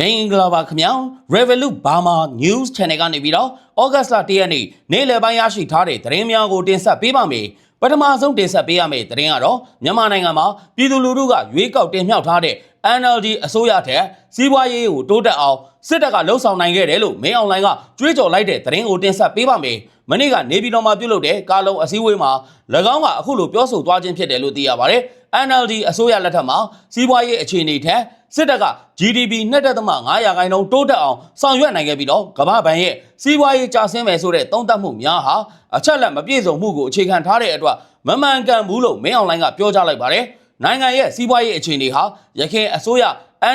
မင်္ဂလာပါခင်ဗျာ Revolut Burma News Channel ကနေပြီးတော့ August လ1ရက်နေ့နေ့လယ်ပိုင်းရရှိထားတဲ့သတင်းများကိုတင်ဆက်ပေးပါမယ်ပထမဆုံးတင်ဆက်ပေးရမယ့်သတင်းကတော့မြန်မာနိုင်ငံမှာပြည်သူလူထုကရွေးကောက်တင်မြှောက်ထားတဲ့ NLD အစိုးရထက်စီးပွားရေးကိုတိုးတက်အောင်စစ်တပ်ကလှုံ့ဆော်နိုင်ခဲ့တယ်လို့မင်းအွန်လိုင်းကကြွေးကြော်လိုက်တဲ့သတင်းကိုတင်ဆက်ပေးပါမယ်မနေ့ကနေပြည်တော်မှာပြုလုပ်တဲ့ကာလုံအစည်းအဝေးမှာ၎င်းကအခုလိုပြောဆိုသွားခြင်းဖြစ်တယ်လို့သိရပါတယ်။ NLD အစိုးရလက်ထက်မှာစီးပွားရေးအခြေအနေထက် စစ်တပ်က GDP 2.5ရာခိုင်နှုန်းတိုးတက်အောင်ဆောင်ရွက်နိုင်ခဲ့ပြီးတော့ကမ္ဘာ့ဘဏ်ရဲ့စီးပွားရေးကျဆင်းမယ်ဆိုတဲ့သုံးသပ်မှုများဟာအချက်လက်မပြည့်စုံမှုကိုအခြေခံထားတဲ့အတွက်မမှန်ကန်ဘူးလို့မင်းအွန်လိုင်းကပြောကြားလိုက်ပါတယ်။နိုင်ငံရဲ့စီးပွားရေးအခြေအနေဟာရခိုင်အစိုးရ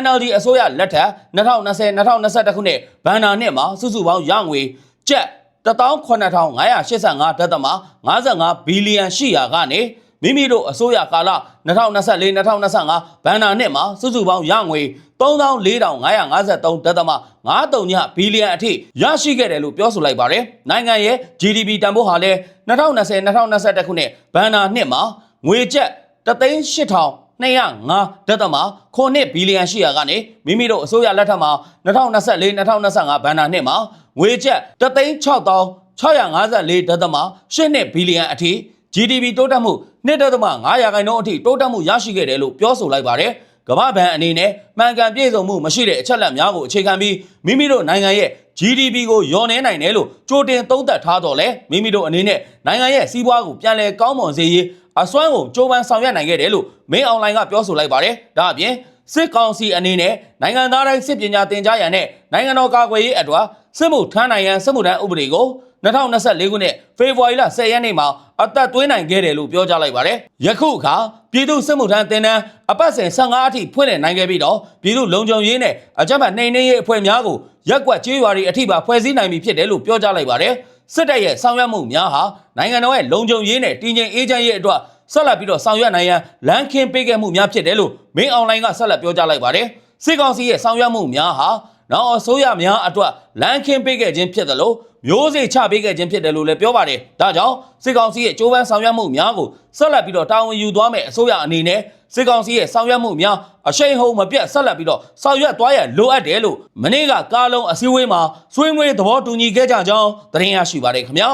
NLD အစိုးရလက်ထက်2020-2021ခုနှစ်ဘဏ္ဍာနှစ်မှာစုစုပေါင်းရငွေကျပ်18585ဒသမ55ဘီလီယံရှိရာကနေ မိမိတို့အစိုးရကာလ2024-2025ဘဏ္ဍာနှစ်မှာစုစုပေါင်းရငွေ34,553ဒသမ53ညဘီလီယံအထိရရှိခဲ့တယ်လို့ပြောဆိုလိုက်ပါတယ်။နိုင်ငံရဲ့ GDP တန်ဖိုးဟာလည်း2020-2021ခုနှစ်ဘဏ္ဍာနှစ်မှာငွေကျပ်3,800 205ဒသမ9ဘီလီယံရှိရာကနေမိမိတို့အစိုးရလက်ထက်မှာ2024-2025ဘဏ္ဍာနှစ်မှာငွေကျပ်3,654ဒသမ8ဘီလီယံအထိ GDP တိုးတက်မှု2.5ရာခိုင်နှုန်းအထိတိုးတက်မှုရရှိခဲ့တယ်လို့ပြောဆိုလိုက်ပါတယ်။ကမ္ဘာ့ဘဏ်အနေနဲ့မှန်ကန်ပြည့်စုံမှုမရှိတဲ့အချက်အလက်များကိုအခြေခံပြီးမိမိတို့နိုင်ငံရဲ့ GDP ကိုညှော်နှဲနိုင်တယ်လို့ကြိုတင်သုံးသပ်ထားတော့လဲမိမိတို့အနေနဲ့နိုင်ငံရဲ့စီးပွားကိုပြန်လည်ကောင်းမွန်စေရေးအစွမ်းကုန်ကြိုးပမ်းဆောင်ရွက်နိုင်ခဲ့တယ်လို့မင်းအွန်လိုင်းကပြောဆိုလိုက်ပါတယ်။ဒါအပြင်စစ်ကောင်စီအနေနဲ့နိုင်ငံသားတိုင်းစစ်ပညာသင်ကြားရန်နဲ့နိုင်ငံတော်ကာကွယ်ရေးအတွက်စစ်မှုထမ်းနိုင်ရန်စစ်မှုထမ်းဥပဒေကို 2024ခုနှစ်ဖေဖော်ဝါရီလ10ရက်နေ့မှာအသက်သွင်းနိုင်ခဲ့တယ်လို့ပြောကြားလိုက်ပါတယ်။ယခုအခါပြည်သူစစ်မှုထမ်းတင်တန်းအပတ်စဉ်15အထိဖွင့်လှစ်နိုင်ခဲ့ပြီးတော့ပြည်သူလုံခြုံရေးနဲ့အကြမ်းဖက်နှိမ်နင်းရေးအဖွဲ့များကိုရက်ကွက်ကြေးရွာတွေအထိပါဖွဲ့စည်းနိုင်ပြီဖြစ်တယ်လို့ပြောကြားလိုက်ပါတယ်။စစ်တပ်ရဲ့ဆောင်ရွက်မှုများဟာနိုင်ငံတော်ရဲ့လုံခြုံရေးနဲ့တည်ငြိမ်အေးချမ်းရေးအတွက်ဆက်လက်ပြီးတော့ဆောင်ရွက်နိုင်ရန်လမ်းခင်းပေးခဲ့မှုများဖြစ်တယ်လို့မင်းအွန်လိုင်းကဆက်လက်ပြောကြားလိုက်ပါတယ်။စစ်ကောင်စီရဲ့ဆောင်ရွက်မှုများဟာ နောက်အစိုးရများအတွက်လမ်းခင်းပေးခဲ့ခြင်းဖြစ်တယ်လို့မျိုးစေ့ချပေးခဲ့ခြင်းဖြစ်တယ်လို့လည်းပြောပါတယ်။ဒါကြောင့်စစ်ကောင်စီရဲ့ကြိုးပမ်းဆောင်ရွက်မှုများကိုဆက်လက်ပြီးတော့တာဝန်ယူသွားမယ်အစိုးရအနေနဲ့စစ်ကောင်စီရဲ့ဆောင်ရွက်မှုများအရှိန်ဟုန်မပြတ်ဆက်လက်ပြီးတော့ဆောင်ရွက်သွားရလိုအပ်တယ်လို့မနေ့ကကားလုံးအစည်းအဝေးမှာဆွေးနွေးသဘောတူညီခဲ့ကြကြောင်းသတင်းရရှိပါတယ်ခင်ဗျာ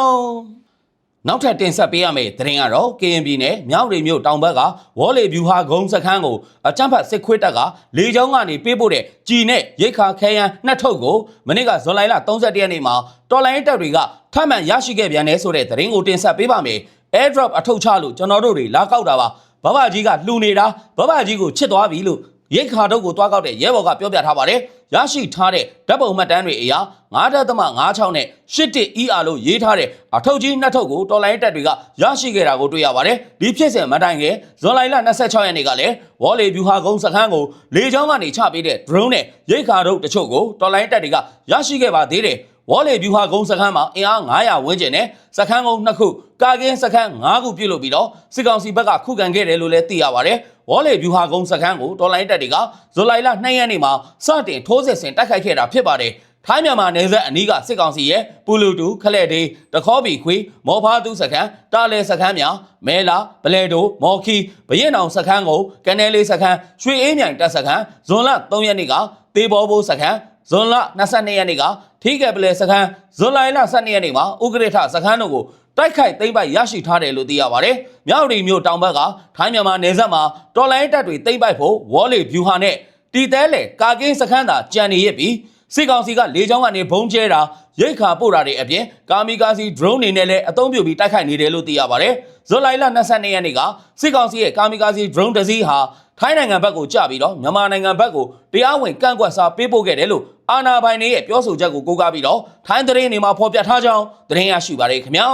။ နောက်ထပ်တင်ဆက်ပေးရမယ့်သတင်းကတော့ KNB နဲ့မြောက်ရီမြို့တောင်ဘက်ကဝေါ်လေဗျူဟာဂုံစခန်းကိုအကြမ်းဖက်စစ်ခွေးတပ်ကလေကြောင်းကနေပေးပို့တဲ့ကြည်နဲ့ရိတ်ခါခဲယမ်းနှစ်ထုပ်ကိုမနေ့ကဇွန်လလ31ရက်နေ့မှာတော်လိုင်းတပ်တွေကထပ်မံရရှိခဲ့ပြန်တယ်ဆိုတဲ့သတင်းကိုတင်ဆက်ပေးပါမယ်။ airdrop အထုပ်ချလို့ကျွန်တော်တို့တွေလာကောက်တာပါဘဘကြီးကလှူနေတာဘဘကြီးကိုချစ်သွားပြီလို့ ရိတ်ခါတုတ်ကိုတွားကောက်တဲ့ရဲဘော်ကပြောပြထားပါတယ်ရရှိထားတဲ့ဓာတ်ပုံမှတ်တမ်းတွေအရ9.56နဲ့81 ER လို့ရေးထားတဲ့အထုပ်ကြီးနှစ်ထုပ်ကိုတော်လိုင်းတက်တွေကရရှိခဲ့တာကိုတွေ့ရပါတယ်ဒီဖြစ်စဉ်မတိုင်ခင်ဇွန်လ26ရက်နေ့ကလည်းဝေါ်လီဗျူဟာကုန်းစခန်းကိုလေကြောင်းကနေချပေးတဲ့ drone နဲ့ရိတ်ခါတုတ်တချို့ကိုတော်လိုင်းတက်တွေကရရှိခဲ့ပါသေးတယ်ဝေါ်လေဗျူဟာကုန်းစခန်းမှာအင်အား900ဝန်းကျင်နဲ့စခန်းကုန်းနှစ်ခုကာကင်းစခန်း9ခုပြုတ်လို့ပြီးတော့စစ်ကောင်စီဘက်ကခုခံခဲ့တယ်လို့လည်းသိရပါတ ယ်။ဝေါ်လေဗျူဟာကုန်းစခန်းကိုတော်လိုင်းတက်တွေကဇူလိုင်လ2ရက်နေ့မှာစတင်ထိုးစစ်ဆင်တိုက်ခိုက်ခဲ့တာဖြစ်ပါတယ်။ထိုင်းမြန်မာနယ်စပ်အနီးကစစ်ကောင်စီရဲ့ပူလူတူခလက်ဒေးတခေါဘီခွေမော်ဖားသူစခန်းတာလဲစခန်းများမဲလာပလဲတိုမော်ခီဘရင်အောင်စခန်းကိုကနေလေးစခန်းရွှေအေးမြိုင်တပ်စခန်းဇွန်လ3ရက်နေ့ကတေဘောဘိုးစခန်းဇွန်လ22ရက်နေ့ကထီးကယ်ပလဲစခန်းဇွန်လ12ရက်နေ့မှာဥက္ကဋ္ဌစခန်းတို့ကို တိုက်ခိုက်သိမ်းပိုက်ရရှိထားတယ်လို့သိရပါတယ်။မြောက်ရီမြို့တောင်ဘက်ကထိုင်းမြန်မာနယ်စပ်မှာတော်လိုင်းတပ်တွေသိမ်းပိုက်ဖို့ဝေါ်လီဗျူဟာနဲ့တီတဲလေကာကင်းစခန်းသာကြံနေရပြီးစစ်ကောင်စီကလေကြောင်းကနေဘုံကျဲတာရိတ်ခါပို့တာတွေအပြင်ကာမီကာစီ drone တွေနဲ့လည်းအသုံးပြုပြီးတိုက်ခိုက်နေတယ်လို့သိရပါတယ်။ဇွန်လ22ရက်နေ့ကစစ်ကောင်စီရဲ့ကာမီကာစီ drone တစ်စီးဟာ ထိုင်းနိုင်ငံဘက်ကိုကျပြီးတော့မြန်မာနိုင်ငံဘက်ကိုတရားဝင်ကန့်ကွက်စာပေးပို့ခဲ့တယ်လို့အာဏာပိုင်တွေရဲ့ပြောဆိုချက်ကိုကိုးကားပြီးတော့ထိုင်းသတင်းတွေမှာဖော်ပြထားကြောင်းသတင်းရရှိပါတယ်ခင်ဗျာ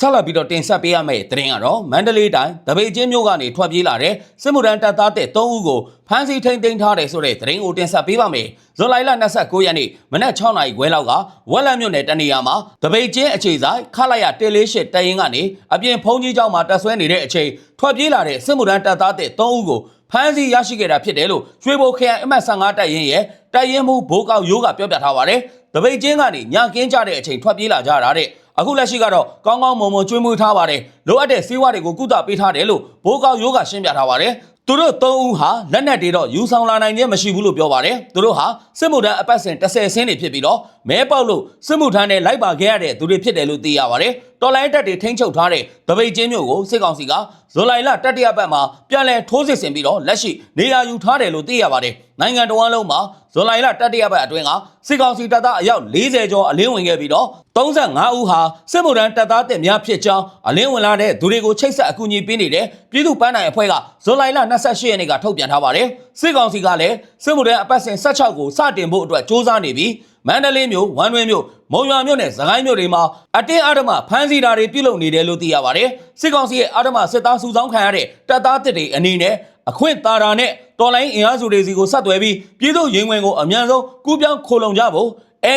ဆက်လက်ပြီးတော့တင်ဆက်ပေးရမယ့်သတင်းကတော့မန္တလေးတိုင်းတပိတ်ချင်းမြို့ကနေထွက်ပြေးလာတဲ့စစ်မှုထမ်းတပ်သားတဲ့3ဦးကိုဖမ်းဆီးထိန်းသိမ်းထားတယ်ဆိုတဲ့သတင်းကိုတင်ဆက်ပေးပါမယ်။ဇွန်လ29ရက်နေ့မနက်6နာရီခွဲလောက်ကဝက်လက်မြို့နယ်တနေရာမှာတပိတ်ချင်းအခြေဆိုင်ခလိုက်ရတေလေးရှစ်တရင်ကနေအပြင်ဖုံးကြီးကျောင်းမှာတက်ဆွဲနေတဲ့အချိန်ထွက်ပြေးလာတဲ့စစ်မှုထမ်းတပ်သားတဲ့3ဦးကိုဖမ်းဆီးရရှိခဲ့တာဖြစ်တယ်လို့ရွှေဘိုခရိုင်အမှတ်15တပ်ရင်းရဲ့တပ်ရင်းမှုဘိုးကောက်ရိုးကပြောပြထားပါတယ်။တပိတ်ချင်းကနေညကင်းကြတဲ့အချိန်ထွက်ပြေးလာကြတာတဲ့ အခုလက်ရှိကတော့ကောင်းကောင်းမွန်မွန်ကျွေးမွေးထားပါတယ် လိုအပ်တဲ့ဆေးဝါးတွေကိုကုသပေးထားတယ်လို့ဘိုးကောက်ရိုးကရှင်းပြထားပါတယ်သူတို့၃ဦးဟာလက်နက်တွေတော့ယူဆောင်လာနိုင်ခြင်းမရှိဘူးလို့ပြောပါတယ်။သူတို့ဟာစစ်မှုထမ်းအပတ်စဉ်30ဆင်းတွေဖြစ်ပြီးတော့မဲပေါက်လို့စစ်မှုထမ်းနဲ့လိုက်ပါခဲ့ရတဲ့သူတွေဖြစ်တယ်လို့သိရပါတယ်။တော်လိုင်းတက်တွေထိန်းချုပ်ထားတဲ့တပိတ်ချင်းမျိုးကိုစစ်ကောင်စီကဇူလိုင်လတတိယပတ်မှာပြန်လည်ထိုးစစ်ဆင်ပြီးတော့လက်ရှိနေရာယူထားတယ်လို့သိရပါတယ်။နိုင်ငံတော်ဝန်လုံးမှာဇူလိုင်လတတိယပတ်အတွင်းကစစ်ကောင်စီတပ်သားအယောက်40ကျော်အလင်းဝင်ခဲ့ပြီးတော့35ဦးဟာစစ်မှုထမ်းတပ်သားတက်များဖြစ်ကြောင်းအလင်းဝင်လာတဲ့သူတွေကိုချိတ်ဆက်အကူအညီပေးနေတဲ့ပြည်သူ့ပန်းနိုင်အဖွဲ့ကဇူလိုင်လ28ရက်နေ့ကထုတ်ပြန်ထားပါတယ်။စစ်ကောင်စီကလည်းစစ်မှုထမ်းအပတ်စဉ်16ကိုစတင်ဖို့အတွက်စ조사နေပြီးမန္တလေးမြို့ဝမ်းတွင်းမြို့မုံရွာမြို့နဲ့စကိုင်းမြို့တွေမှာအတင်းအဓမ္မဖမ်းဆီးတာတွေပြုလုပ်နေတယ်လို့သိရပါတယ်။စစ်ကောင်စီရဲ့အဓမ္မစစ်သားစုဆောင်းခံရတဲ့တပ်သားတစ်တွေအနေနဲ့အခွင့်တာတာနဲ့တော်လိုင်းအင်အားစုတွေစီကိုဆက်သွယ်ပြီးပြည်သူရင်ဝင်ကိုအမြန်ဆုံးကူးပြောင်းခိုလုံကြဖို့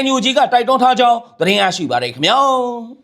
NUG ကတိုက်တွန်းထားကြောင်းသတင်းရရှိပါတယ်ခင်ဗျာ။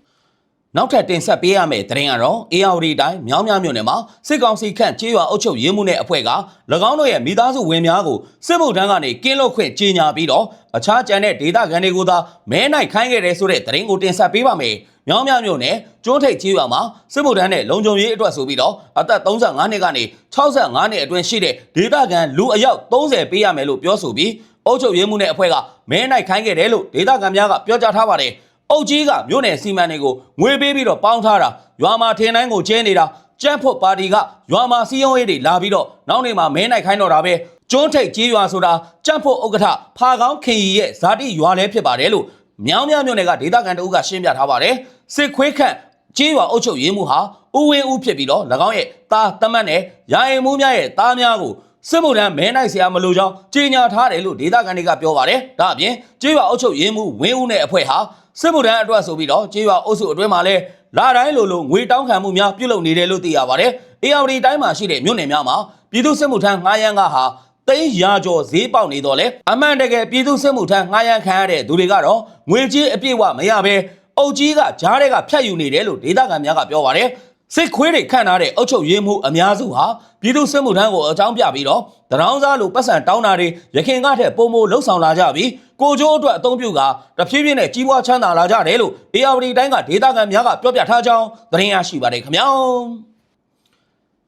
နောက်ထပ်တင်ဆက်ပေးရမယ့်သတင်းကတော့ ARD တိုင်းမြောင်းမြမြို့နယ်မှာစစ်ကောင်စီခန့်ကြေးရွာအုပ်ချုပ်ရေးမှုနဲ့အဖွဲ့က၎င်းတို့ရဲ့မိသားစုဝင်များကိုစစ်မှုထမ်းကနေကင်းလွတ်ခွင့်ကြေညာပြီးတော့အခြားကျန်တဲ့ဒေသခံတွေကိုသာမဲနိုင်ခိုင်းခဲ့တယ်ဆိုတဲ့သတင်းကိုတင်ဆက်ပေးပါမယ်။မြောင်းမြမြို့နယ်ကျွန်းထိပ်ကြေးရွာမှာစစ်မှုထမ်းနဲ့လုံခြုံရေးအတွက်ဆိုပြီးတော့အသက်35နှစ်ကနေ65နှစ်အတွင်းရှိတဲ့ဒေသခံလူအယောက်30ပေးရမယ်လို့ပြောဆိုပြီးအုပ်ချုပ်ရေးမှုနဲ့အဖွဲ့ကမဲနိုင်ခိုင်းခဲ့တယ်လို့ဒေသခံများကပြောကြားထားပါတယ်။ အုတ်ကြီးကမြို့နယ်စီမံတွေကိုငွေပေးပြီးတော့ပေါင်းထားတာရွာမှာထင်းတိုင်းကိုကျဲနေတာကြက်ဖို့ပါတီကရွာမှာစီယုံရေးတွေလာပြီးတော့နောက်နေမှာမဲနိုင်ခိုင်းတော့တာပဲကျွန်းထိပ်ကြီးရွာဆိုတာကြက်ဖို့ဥက္ကဋ္ဌဖာကောင်းခင်ရီရဲ့ဇာတိရွာလည်းဖြစ်ပါတယ်လို့မြောင်းမြမြို့နယ်ကဒေသခံတအုပ်ကရှင်းပြထားပါတယ်စစ်ခွေးခန့်ကြေးရွာအုပ်ချုပ်ရေးမှုဟာဦးဝင်းဦးဖြစ်ပြီးတော့၎င်းရဲ့သားတမတ်နဲ့ရာရင်မှုများရဲ့သားများကိုစစ်မှုထမ်းမဲနိုင်ဆရာမလို့ကြောင်းကြေညာထားတယ်လို့ဒေသခံတွေကပြောပါတယ်။ဒါအပြင်ကြေးရွာအုပ်ချုပ်ရေးမှုဝင်းဦးနဲ့အဖွဲ့ဟာ စစ်မှုထမ်းအတွက်ဆိုပြီးတော့ကြေးရွာအုပ်စုအတွင်းမှာလဲလာတိုင်းလိုလိုငွေတောင်းခံမှုများပြုလုပ်နေတယ်လို့သိရပါတယ်။ ARD တိုင်းမှာရှိတဲ့မြို့နယ်များမှာပြည်သူစစ်မှုထမ်းငှားရမ်းကဟာသိန်းရာကျော်ဈေးပေါက်နေတော့လေအမှန်တကယ်ပြည်သူစစ်မှုထမ်းငှားရမ်းခံရတဲ့သူတွေကတော့ငွေကြေးအပြည့်အဝမရဘဲအုတ်ကြီးကကြားတဲ့ကဖြတ်ယူနေတယ်လို့ဒေသခံများကပြောပါတယ် စစ်ခွေးတွေခန့်ထားတဲ့အုတ်ချုပ်ရေးမှုအများစုဟာပြည်သူစစ်မှုထမ်းကိုအကြောင်းပြပြီးတော့တရောင်းစားလိုပတ်စံတောင်းတာတွေရခင်ကထက်ပုံမလှုပ်ဆောင်လာကြပြီးကိုကျိုးအတွက်အသုံးပြုကတဖြည်းဖြည်းနဲ့ကြီးပွားချမ်းသာလာကြတယ်လို့ ARD တိုင်းကဒေသခံများကပြောပြထားကြောင်းသတင်းရရှိပါတယ်ခင်ဗျာ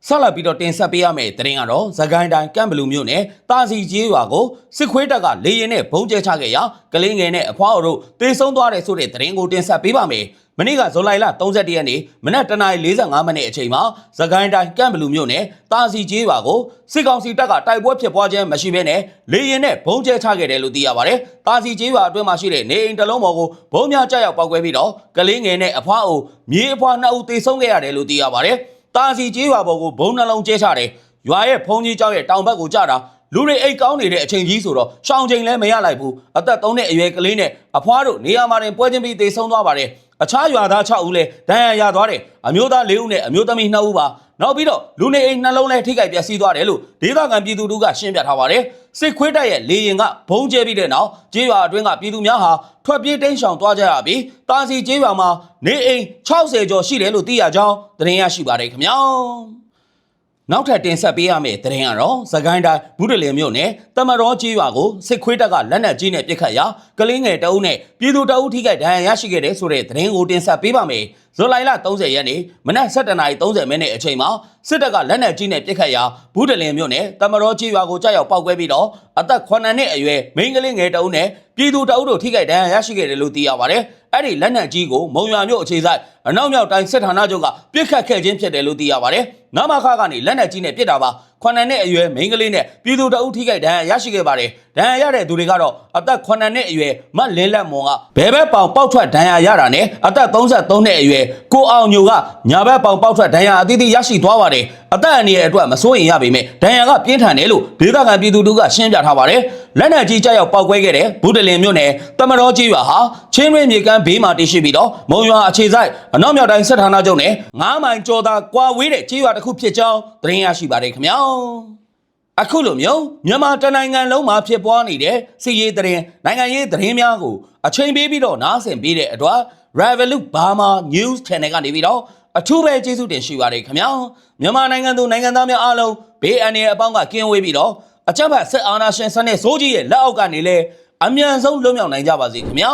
ဆက်လက်ပြီးတော့တင်ဆက်ပေးရမယ့်သတင်းကတော့သခိုင်းတိုင်းကမ်ဘလူမျိုးနဲ့တာစီကြီးရွာကိုစစ်ခွေးတပ်ကလေရင်နဲ့ဘုံကျဲချခဲ့ရာကလေးငယ်နဲ့အဖွားတို့တေဆုံးသွားတဲ့ဆိုတဲ့သတင်းကိုတင်ဆက်ပေးပါမယ်။ မနေ့ကဇူလိုင်လ31ရက်နေ့မနက်09:45မိနစ်အချိန်မှာသခိုင်းတိုင်းကန့်ဘလူမြို့နယ်တာစီကျေးရွာကိုစစ်ကောင်စီတပ်ကတိုက်ပွဲဖြစ်ပွားခြင်းမရှိဘဲနဲ့လေရင်နဲ့ဘုံကျဲချခဲ့တယ်လို့သိရပါတယ်။တာစီကျေးရွာအတွင်းမှာရှိတဲ့နေအိမ်တစ်လုံးပေါ်ကိုဘုံများကြောက်ပောက်ကွဲပြီးတော့ကလေးငယ်နဲ့အဖွားအိုမြေအဖွားနှစ်ဦးသေဆုံးခဲ့ရတယ်လို့သိရပါတယ်။တာစီကျေးရွာပေါ်ကိုဘုံနှလုံးကျဲချတယ်။ရွာရဲ့ဘုံကြီးကျောက်ရဲ့တောင်ဘက်ကိုကျတာလူတွေအိတ်ကောင်းနေတဲ့အချိန်ကြီးဆိုတော့ရှောင်းချိန်လည်းမရလိုက်ဘူးအသက်၃နှစ်အရွယ်ကလေးနဲ့အဖွားတို့နေရာမှာတင်ပွဲချင်းပြီးသေဆုံးသွားပါတယ်။ အခြားရွာသား6ဦးလည်းဒဏ်ရာရသွားတယ်။အမျိုးသား4ဦးနဲ့အမျိုးသမီး2ဦးပါ။နောက်ပြီးတော့လူနေအိမ်နှလုံးလည်းထိခိုက်ပျက်စီးသွားတယ်လို့ဒေသခံပြည်သူတို့ကရှင်းပြထားပါတယ်။စစ်ခွေးတပ်ရဲ့လေရင်ကဘုံကျဲပြီးတဲ့နောက်ကျေးရွာအတွင်းကပြည်သူများဟာထွက်ပြေးတိမ်းရှောင်သွားကြရပြီးတာစီကျေးရွာမှာနေအိမ်60ကျော်ရှိတယ်လို့သိရကြောင်းသတင်းရရှိပါတယ်ခင်ဗျာ။ နောက်ထပ်တင်ဆက်ပေးရမယ့်သတင်းကတော့သကိုင်းတိုင်းဘူးတလင်မြို့နယ်တမတော်ကြီးရွာကိုစစ်ခွေးတပ်ကလက်နက်ကြီးနဲ့ပစ်ခတ်ရာကလေးငယ်တအုပ်နဲ့ပြည်သူတအုပ်ထိခိုက်ဒဏ်ရာရရှိခဲ့တဲ့ဆိုတဲ့သတင်းကိုတင်ဆက်ပေးပါမယ်။ဇူလိုင်လ30ရက်နေ့မနက်7:30မိနစ်အချိန်မှာစစ်တပ်ကလက်နက်ကြီးနဲ့ပစ်ခတ်ရာဘူးတလင်မြို့နယ်တမတော်ကြီးရွာကိုကြောက်ရောက်ပောက်ကွဲပြီးတော့အသက်9နှစ်အရွယ်မိန်းကလေးငယ်တအုပ်နဲ့ပြည်သူတအုပ်တို့ထိခိုက်ဒဏ်ရာရရှိခဲ့တယ်လို့သိရပါတယ်။အဲ့ဒီလက်နက်ကြီးကိုမုံရွာမြို့အခြေစိုက်အနောက်မြောက်တိုင်းစစ်ဌာနချုပ်ကပြစ်ခတ်ခဲ့ခြင်းဖြစ်တယ်လို့သိရပါတယ်။နမခကနေလက်နက်ကြီးနဲ့ပစ်တာပါ။9နှစ်အရွယ်မိန်းကလေးနဲ့ပြည်သူတအုပ်ထိခိုက်ဒဏ်ရာရရှိခဲ့ပါတယ်။ဒဏ်ရာရတဲ့သူတွေကတော့အသက်9နှစ်အရွယ်မတ်လင်းလက်မွန်ကဘဲဘက်ပေါင်ပေါက်ထွက်ဒဏ်ရာရတာနဲ့အသက်33နှစ်အရွယ်ကိုအောင်ညိုကညာဘက်ပေါင်ပေါက်ထွက်ဒဏ်ရာအသီးသီးရရှိသွားပါတယ်။အသက်အန္တရာယ်အတွက်မစိုးရင်ရပေမဲ့ဒဏ်ရာကပြင်းထန်တယ်လို့ဒေသခံပြည်သူတို့ကရှင်းပြထားပါတယ်။လက်နက်ကြီးကြောက်ရောက်ပောက်ကွဲခဲ့တဲ့ဘူးတလင်မြို့နယ်တမတော်ကြီးရွာဟာချင်းရင်းမြေကမ်းဘေးမှာတည်ရှိပြီးတော့မုံရွာအခြေစိုက်အနောက်မြောက်တိုင်းစစ်ဌာနချုပ်နဲ့9မိုင်ကျော်သာကွာဝေးတဲ့ကြီးရွာတစ်ခုဖြစ်ကြောင်းသတင်းရရှိပါတယ်ခင်ဗျာ။အခုလိုမျိုးမြန်မာတနိုင်ငံလုံးမှာဖြစ်ပွားနေတဲ့စီရေးသတင်းနိုင်ငံရေးသတင်းများကိုအချိန်ပေးပြီးတော့နားဆင်ပေးတဲ့အတွက် Revolut Burma News Channel ကနေပြီးတော့အထူးပဲကျေးဇူးတင်ရှိပါတယ်ခင်ဗျာမြန်မာနိုင်ငံသူနိုင်ငံသားများအားလုံးဘေးအန္တရာယ်အပေါင်းကကင်းဝေးပြီးတော့အကြမ်းဖက်စစ်အာဏာရှင်စနစ်စိုးကြီးရဲ့လက်အောက်ကနေလဲအမြန်ဆုံးလွတ်မြောက်နိုင်ကြပါစေခင်ဗျာ